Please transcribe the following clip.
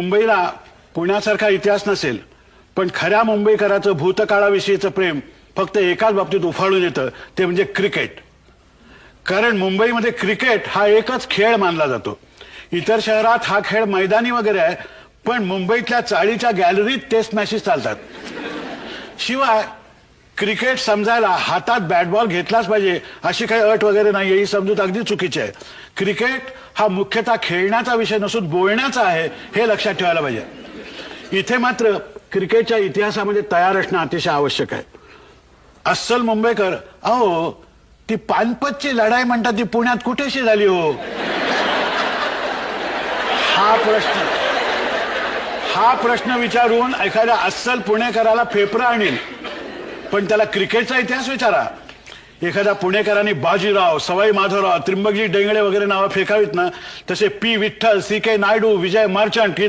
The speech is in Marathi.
मुंबईला पुण्यासारखा इतिहास नसेल पण खऱ्या मुंबईकराचं भूतकाळाविषयीचं प्रेम फक्त एकाच बाबतीत उफाळून येतं ते म्हणजे क्रिकेट. कारण मुंबईमध्ये क्रिकेट हा एकच खेळ मानला जातो. इतर शहरात हा खेळ मैदानी वगैरे आहे पण मुंबईतल्या चाळीच्या गॅलरीत टेस्ट मॅचेस चालतात. शिवाय क्रिकेट समजायला हातात बॅट बॉल घेतलाच पाहिजे अशी काही अट वगैरे नाही ही समजूत अगदी चुकीची आहे. क्रिकेट हा मुख्यतः खेळण्याचा विषय नसून बोलण्याचा आहे हे लक्षात ठेवायला पाहिजे. इथे मात्र क्रिकेटच्या इतिहासामध्ये तयार असणं अतिशय आवश्यक आहे. अस्सल मुंबईकर अहो ती पानपतची लढाई म्हणतात ती पुण्यात कुठेशी झाली हो? हा प्रश्न हा प्रश्न विचारून एखाद्या अस्सल पुणेकराला फेफरा आणील पण त्याला क्रिकेटचा इतिहास विचारा. एखाद्या पुणेकरांनी बाजीराव सवाई माधवराव त्रिंबकजी डेंगळे वगैरे नावं फेकावीत ना. तसे P Vitthal C K Naidu Vijay Merchant